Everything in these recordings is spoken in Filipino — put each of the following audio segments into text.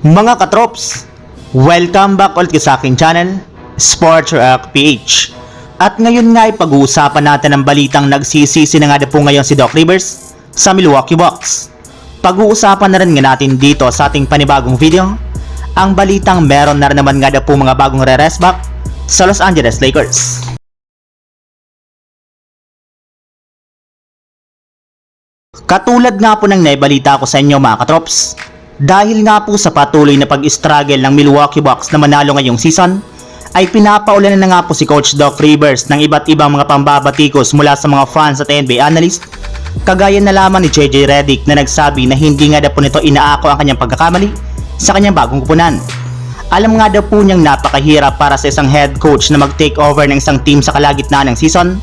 Mga katrops, welcome back ulit sa aking channel, Sports Rock PH. At ngayon nga ay pag-uusapan natin ang balitang nagsisisi na nga na po ngayon si Doc Rivers sa Milwaukee Bucks. Pag-uusapan na rin nga natin dito sa ating panibagong video, ang balitang meron na rin naman nga na po mga bagong re-rest back sa Los Angeles Lakers. Katulad nga po ng naibalita ko sa inyo mga katrops, dahil nga po sa patuloy na pag-struggle ng Milwaukee Bucks na manalo ngayong season, ay pinapaulan na nga po si Coach Doc Rivers ng iba't ibang mga pambabatikos mula sa mga fans at NBA analyst, kagaya na lamang ni JJ Redick na nagsabi na hindi nga daw po nito inaako ang kanyang pagkakamali sa kanyang bagong kupunan. Alam nga daw po niyang napakahirap para sa isang head coach na mag-take over ng isang team sa kalagitnaan ng season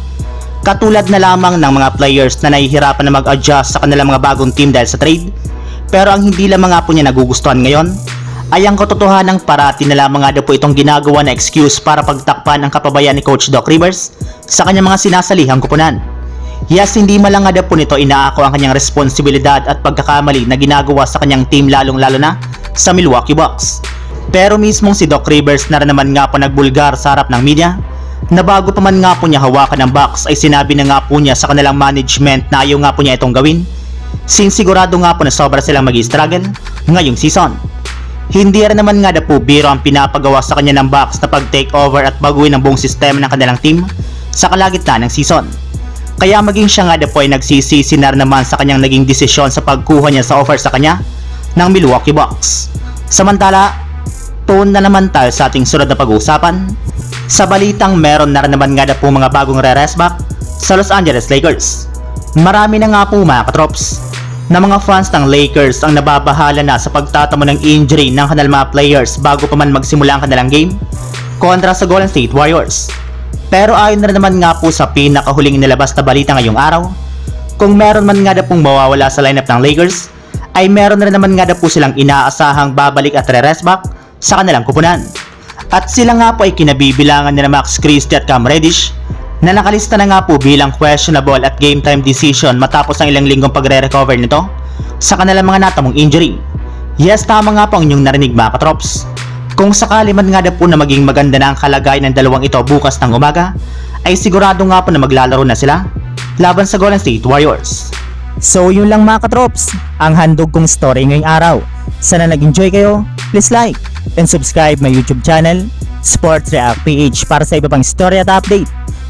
Katulad na lamang ng mga players na nahihirapan na mag-adjust sa kanilang mga bagong team dahil sa trade. Pero ang hindi lamang nga po niya nagugustuhan ngayon ay ang katotohanan parati na lamang nga daw po itong ginagawa na excuse para pagtakpan ang kapabayan ni Coach Doc Rivers sa kanyang mga sinasalihang kupunan. Yes, hindi malang nga daw po nito inaako ang kanyang responsibilidad at pagkakamali na ginagawa sa kanyang team lalong-lalo na sa Milwaukee Bucks. Pero mismong si Doc Rivers na naman nga po nagbulgar sa harap ng media na bago pa man nga po niya hawakan ng box ay sinabi na nga po niya sa kanilang management na ayaw nga po niya itong gawin since sigurado nga po na sobra silang mag-struggle ngayong season. Hindi rin naman nga na po biro ang pinapagawa sa kanya ng box na pag-take over at baguhin ang buong sistema ng kanilang team sa kalagitnaan ng season. Kaya maging siya nga na po ay nagsisisi na naman sa kanyang naging desisyon sa pagkuha niya sa offer sa kanya ng Milwaukee Bucks. Samantala, tuon na naman tayo sa ating sunod na pag-uusapan sa balitang meron na rin naman nga na po mga bagong re-rest sa Los Angeles Lakers. Marami na nga po mga katrops na mga fans ng Lakers ang nababahala na sa pagtatamo ng injury ng kanilang mga players bago pa man magsimula ang kanilang game kontra sa Golden State Warriors. Pero ayon na naman nga po sa pinakahuling nilabas na balita ngayong araw, kung meron man nga na pong mawawala sa lineup ng Lakers, ay meron na naman nga na po silang inaasahang babalik at re-rest sa kanilang kupunan. At sila nga po ay kinabibilangan ni Max Christie at Cam Reddish na nakalista na nga po bilang questionable at game time decision matapos ang ilang linggong pagre-recover nito sa kanilang mga natamong injury. Yes, tama nga po ang inyong narinig mga katrops. Kung sakali man nga na po na maging maganda na ang kalagayan ng dalawang ito bukas ng umaga, ay sigurado nga po na maglalaro na sila laban sa Golden State Warriors. So yun lang mga katrops, ang handog kong story ngayong araw. Sana nag-enjoy kayo, please like and subscribe my YouTube channel, Sports React PH para sa iba pang story at update